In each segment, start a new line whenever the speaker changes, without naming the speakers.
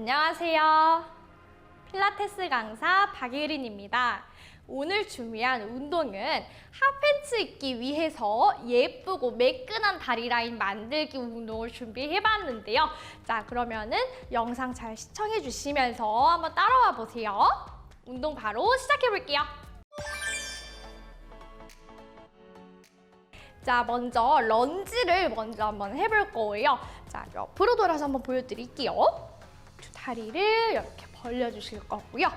안녕하세요. 필라테스 강사 박예린입니다. 오늘 준비한 운동은 핫팬츠 입기 위해서 예쁘고 매끈한 다리 라인 만들기 운동을 준비해봤는데요. 자, 그러면은 영상 잘 시청해 주시면서 한번 따라와 보세요. 운동 바로 시작해 볼게요. 자, 먼저 런지를 먼저 한번 해볼 거예요. 자, 옆으로 돌아서 한번 보여드릴게요. 다리를 이렇게 벌려주실 거고요.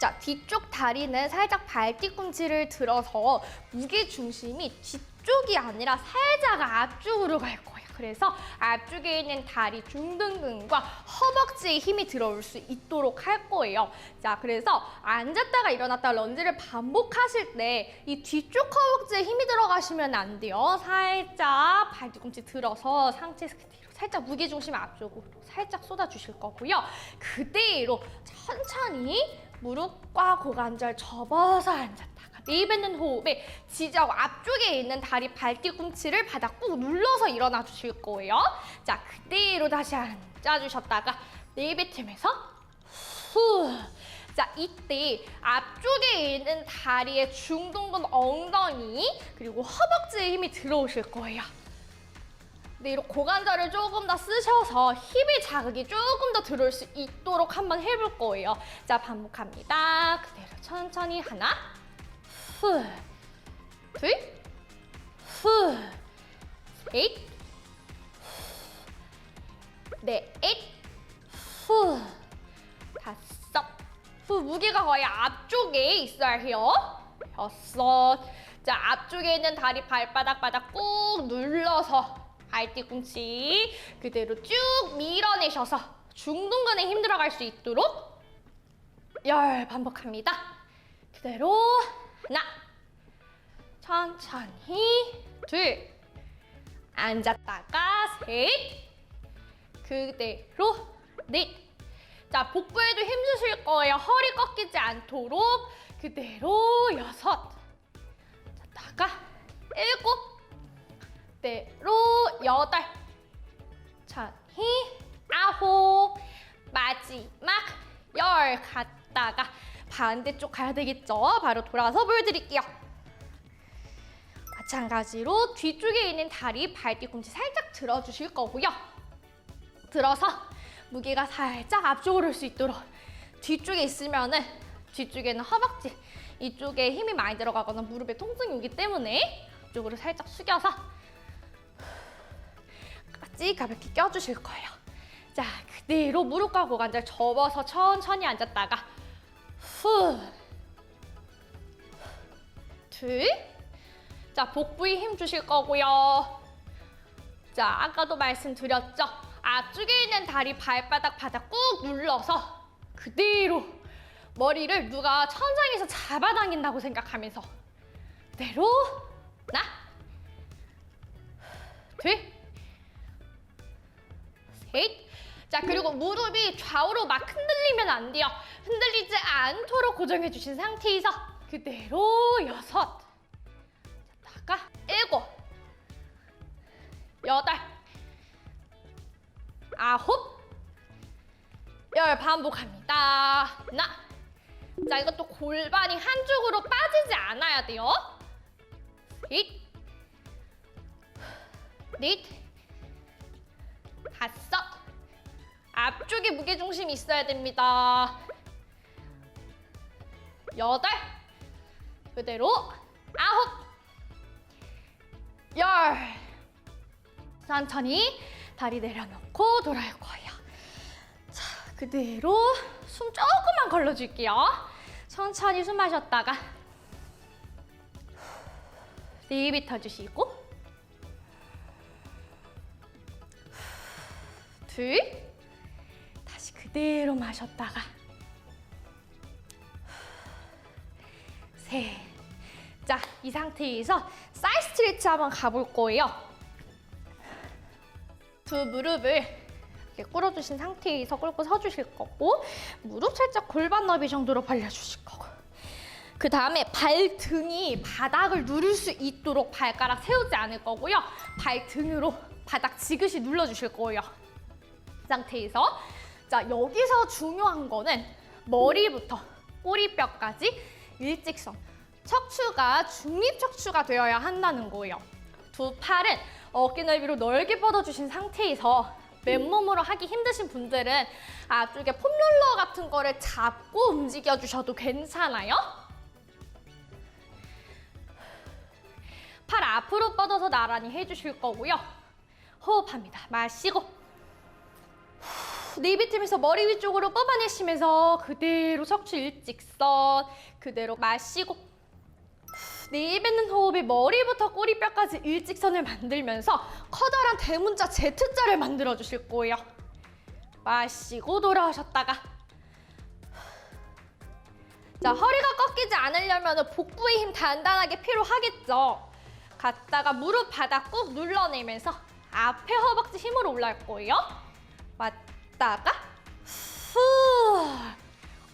자, 뒤쪽 다리는 살짝 발 뒤꿈치를 들어서 무게 중심이 뒤쪽이 아니라 살짝 앞쪽으로 갈 거예요. 그래서 앞쪽에 있는 다리 중등근과 허벅지에 힘이 들어올 수 있도록 할 거예요. 자, 그래서 앉았다가 일어났다가 런지를 반복하실 때 이 뒤쪽 허벅지에 힘이 들어가시면 안 돼요. 살짝 발 뒤꿈치 들어서 상체에서 그대로 살짝 무게 중심 앞쪽으로 살짝 쏟아주실 거고요. 그대로 천천히 무릎과 고관절 접어서 앉았다가 내뱉는 호흡에 지지하고 앞쪽에 있는 다리 발 뒤 꿈치를 바닥 꾹 눌러서 일어나 주실 거예요. 자, 그대로 다시 앉아주셨다가 내뱉으면서 후. 자, 이때 앞쪽에 있는 다리의 중둔근 엉덩이 그리고 허벅지에 힘이 들어오실 거예요. 네, 이렇게 고관절을 조금 더 쓰셔서 힙의 자극이 조금 더 들어올 수 있도록 한번 해볼 거예요. 자, 반복합니다. 그대로 천천히 하나, 후, 둘, 후, 셋, 넷, 후, 다섯, 후, 무게가 거의 앞쪽에 있어야 해요. 여섯, 자, 앞쪽에 있는 다리 발바닥 바닥 꾹 눌러서 발 뒤꿈치 그대로 쭉 밀어내셔서 중둔근에 힘 들어갈 수 있도록 열 반복합니다. 그대로 하나. 천천히 둘. 앉았다가 셋. 그대로 넷. 자, 복부에도 힘 주실 거예요. 허리 꺾이지 않도록 그대로 여섯. 자 다가 일곱. 그대로 여덟. 천히 아홉. 마지막 열. 갔다가 반대쪽 가야 되겠죠? 바로 돌아서 보여드릴게요. 마찬가지로 뒤쪽에 있는 다리 발 뒤꿈치 살짝 들어주실 거고요. 들어서 무게가 살짝 앞쪽으로 올 수 있도록 뒤쪽에 있으면은 뒤쪽에는 허벅지 이쪽에 힘이 많이 들어가거나 무릎에 통증이 오기 때문에 이쪽으로 살짝 숙여서 같이 가볍게 껴주실 거예요. 자, 그대로 무릎과 고관절 접어서 천천히 앉았다가 후, 둘, 자 복부에 힘 주실 거고요. 자, 아까도 말씀드렸죠. 앞쪽에 있는 다리 발바닥 바닥 꾹 눌러서 그대로 머리를 누가 천장에서 잡아당긴다고 생각하면서 그대로 하나, 둘, 셋. 자, 그리고 무릎이 좌우로 막 흔들리면 안 돼요. 흔들리지 않도록 고정해 주신 상태에서 그대로 여섯. 자다가 일곱. 여덟. 아홉. 열 반복합니다. 하나. 자, 이것도 골반이 한쪽으로 빠지지 않아야 돼요. 셋. 넷. 앞쪽에 무게중심이 있어야 됩니다. 여덟. 그대로 아홉. 열. 천천히 다리 내려놓고 돌아올 거예요. 자, 그대로 숨 조금만 걸러줄게요. 천천히 숨 마셨다가 내뱉어 주시고 둘, 다시 그대로 마셨다가 셋. 자, 이 상태에서 사이드 스트레치 한번 가볼 거예요. 두 무릎을 이렇게 꿇어주신 상태에서 꿇고 서주실 거고 무릎 살짝 골반 너비 정도로 벌려주실 거고 그 다음에 발등이 바닥을 누를 수 있도록 발가락 세우지 않을 거고요. 발등으로 바닥 지그시 눌러주실 거예요. 상태에서 자 여기서 중요한 거는 머리부터 꼬리뼈까지 일직선 척추가 중립 척추가 되어야 한다는 거예요. 두 팔은 어깨 넓이로 넓게 뻗어주신 상태에서 맨몸으로 하기 힘드신 분들은 앞쪽에 폼롤러 같은 거를 잡고 움직여 주셔도 괜찮아요. 팔 앞으로 뻗어서 나란히 해주실 거고요. 호흡합니다. 마시고 내비틈에서 머리 위쪽으로 뽑아내시면서 그대로 척추 일직선 그대로 마시고 내뱉는 호흡에 머리부터 꼬리뼈까지 일직선을 만들면서 커다란 대문자 Z자를 만들어 주실 거예요. 마시고 돌아오셨다가 자 허리가 꺾이지 않으려면 복부의 힘 단단하게 필요하겠죠. 갔다가 무릎 바닥 꾹 눌러내면서 앞에 허벅지 힘으로 올라올 거예요. 맞다가 후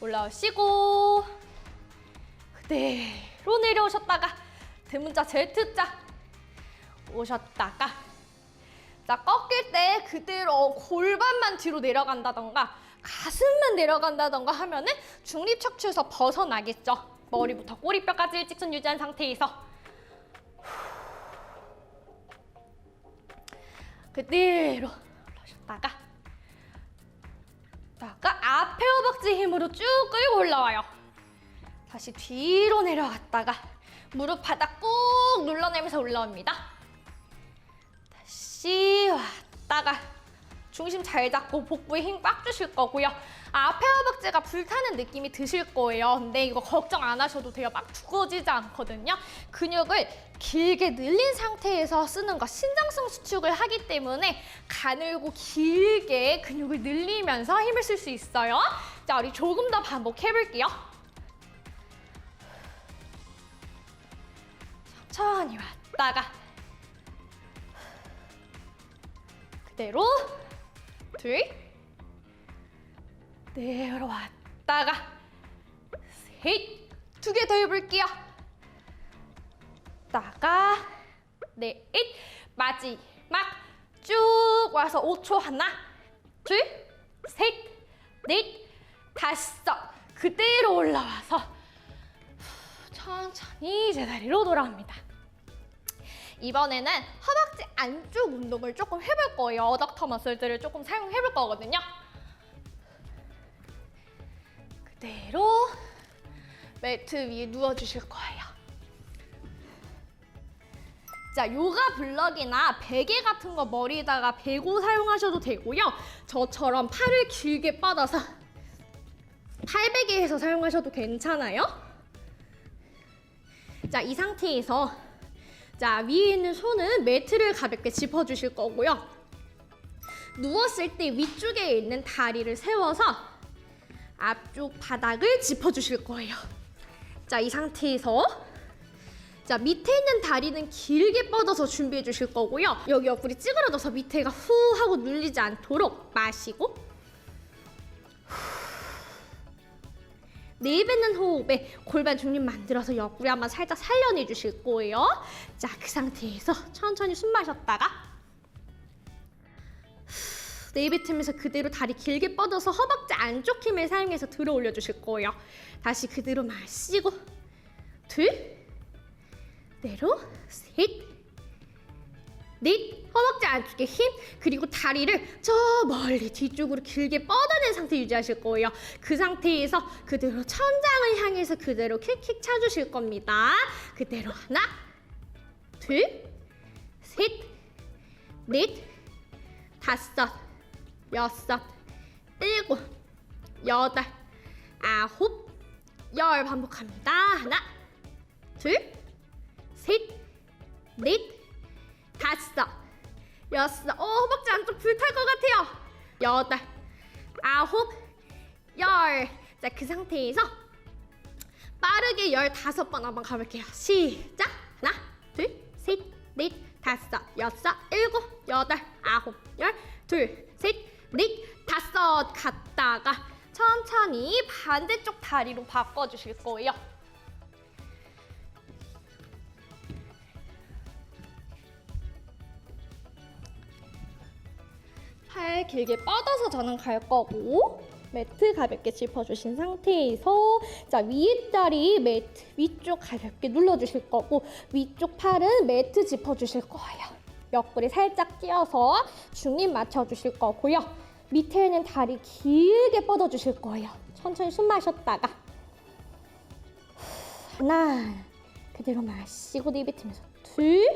올라오시고 그대로 내려오셨다가 대문자 Z자 오셨다가 자 꺾일 때 그대로 골반만 뒤로 내려간다던가 가슴만 내려간다던가 하면은 중립 척추에서 벗어나겠죠. 머리부터 꼬리뼈까지 일직선 유지한 상태에서 그대로 올라오셨다가 다가 앞에 허벅지 힘으로 쭉 끌고 올라와요. 다시 뒤로 내려갔다가 무릎 바닥 꾹 눌러내면서 올라옵니다. 다시 왔다가 중심 잘 잡고 복부에 힘꽉 주실 거고요. 앞에 허벅지가 불타는 느낌이 드실 거예요. 근데 이거 걱정 안 하셔도 돼요. 막 죽어지지 않거든요. 근육을 길게 늘린 상태에서 쓰는 거 신장성 수축을 하기 때문에 가늘고 길게 근육을 늘리면서 힘을 쓸 수 있어요. 자, 우리 조금 더 반복해 볼게요. 천천히 왔다가 그대로 둘 내려왔다가 셋 두 개 더 해볼게요 다가 넷 마지막 쭉 와서 5초 하나 둘셋넷 다섯 그대로 올라와서 천천히 제자리로 돌아옵니다. 이번에는 허벅지 안쪽 운동을 조금 해볼 거예요. 어덕터 머슬들을 조금 사용해볼 거거든요. 그대로 매트 위에 누워주실 거예요. 자, 요가 블럭이나 베개 같은 거 머리에다가 베고 사용하셔도 되고요. 저처럼 팔을 길게 뻗어서 팔베개에서 사용하셔도 괜찮아요. 자, 이 상태에서 자, 위에 있는 손은 매트를 가볍게 짚어 주실 거고요. 누웠을 때 위쪽에 있는 다리를 세워서 앞쪽 바닥을 짚어 주실 거예요. 자, 이 상태에서 자, 밑에 있는 다리는 길게 뻗어서 준비해 주실 거고요. 여기 옆구리 찌그러져서 밑에가 후 하고 눌리지 않도록 마시고 내뱉는 호흡에 골반 중립 만들어서 옆구리 한번 살짝 살려내 주실 거예요. 자, 그 상태에서 천천히 숨 마셨다가 내뱉으면서 그대로 다리 길게 뻗어서 허벅지 안쪽 힘을 사용해서 들어 올려 주실 거예요. 다시 그대로 마시고 둘 내로 셋 넷, 허벅지 안쪽에 힘, 그리고 다리를 저 멀리 뒤쪽으로 길게 뻗어낸 상태 유지하실 거예요. 그 상태에서 그대로 천장을 향해서 그대로 킥킥 차주실 겁니다. 그대로 하나, 둘, 셋, 넷, 다섯, 여섯, 일곱, 여덟, 아홉, 열 반복합니다. 하나, 둘, 셋, 넷, 다섯, 여섯, 어, 허벅지 안쪽 불탈 것 같아요. 여덟, 아홉, 열. 자, 그 상태에서 빠르게 열다섯 번 한번 가볼게요. 시작. 하나, 둘, 셋, 넷, 다섯, 여섯, 일곱, 여덟, 아홉, 열. 둘, 셋, 넷, 다섯. 갔다가 천천히 반대쪽 다리로 바꿔주실 거예요. 팔팔 길게 뻗어서 저는 갈 거고 매트 가볍게 짚어주신 상태에서 자 위에 다리 매트 위쪽 가볍게 눌러주실 거고 위쪽 팔은 매트 짚어주실 거예요. 옆구리 살짝 끼어서 중립 맞춰주실 거고요. 밑에는 다리 길게 뻗어주실 거예요. 천천히 숨 마셨다가 하나 그대로 마시고 내뱉으면서 둘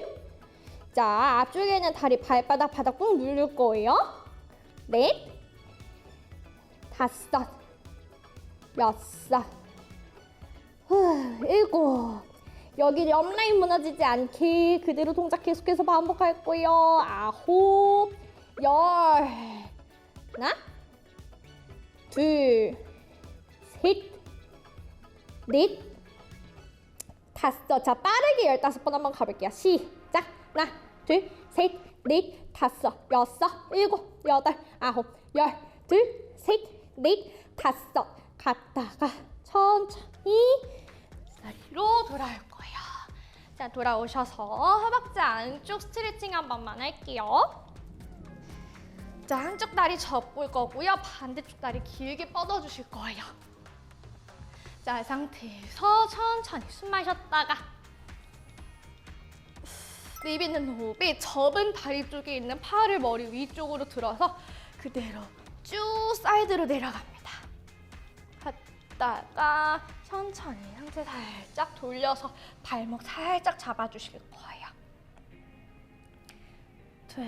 자, 앞쪽에는 다리 발바닥 바닥 꾹 누를 거예요. 넷, 다섯, 여섯, 후, 일곱. 여기 옆라인 무너지지 않게 그대로 동작 계속해서 반복할 거예요. 아홉, 열. 하나, 둘, 셋, 넷, 다섯. 자, 빠르게 열다섯 번 한번 가볼게요. 시작. 하나, 둘, 셋, 넷, 다섯, 여섯, 일곱, 여덟, 아홉, 열, 둘, 셋, 넷, 다섯. 갔다가 천천히 자리로 돌아올. 자, 돌아오셔서 허벅지 안쪽 스트레칭 한 번만 할게요. 자, 한쪽 다리 접을 거고요. 반대쪽 다리 길게 뻗어주실 거예요. 자, 이 상태에서 천천히 숨 마셨다가 내뱉는 호흡에 접은 다리 쪽에 있는 팔을 머리 위쪽으로 들어서 그대로 쭉 사이드로 내려갑니다. 갔다가 천천히 상체 살짝 돌려서 발목 살짝 잡아주실 거예요. 둘.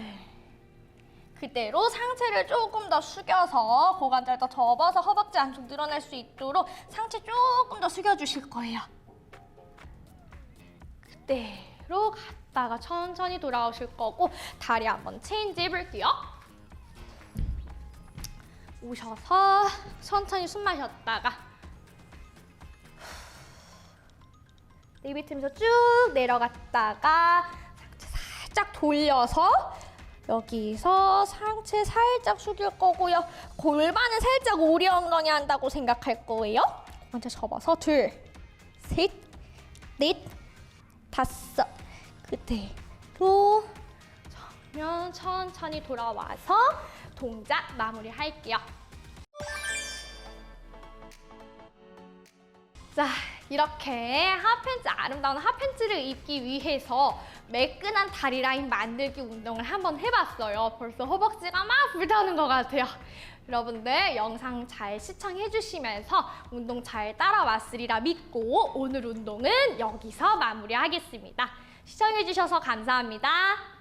그대로 상체를 조금 더 숙여서 고관절 더 접어서 허벅지 안쪽 늘어날 수 있도록 상체 조금 더 숙여주실 거예요. 그대로 갔다가 천천히 돌아오실 거고 다리 한번 체인지 해볼게요. 오셔서 천천히 숨 마셨다가 내뱉으면서 쭉 내려갔다가 상체 살짝 돌려서 여기서 상체 살짝 숙일 거고요. 골반은 살짝 오리 엉덩이 한다고 생각할 거예요. 먼저 접어서 둘, 셋, 넷, 다섯. 그대로 정면 천천히 돌아와서 동작 마무리할게요. 자, 이렇게 핫팬츠, 아름다운 핫팬츠를 입기 위해서 매끈한 다리 라인 만들기 운동을 한번 해봤어요. 벌써 허벅지가 막 불타는 것 같아요. 여러분들 영상 잘 시청해 주시면서 운동 잘 따라왔으리라 믿고 오늘 운동은 여기서 마무리하겠습니다. 시청해 주셔서 감사합니다.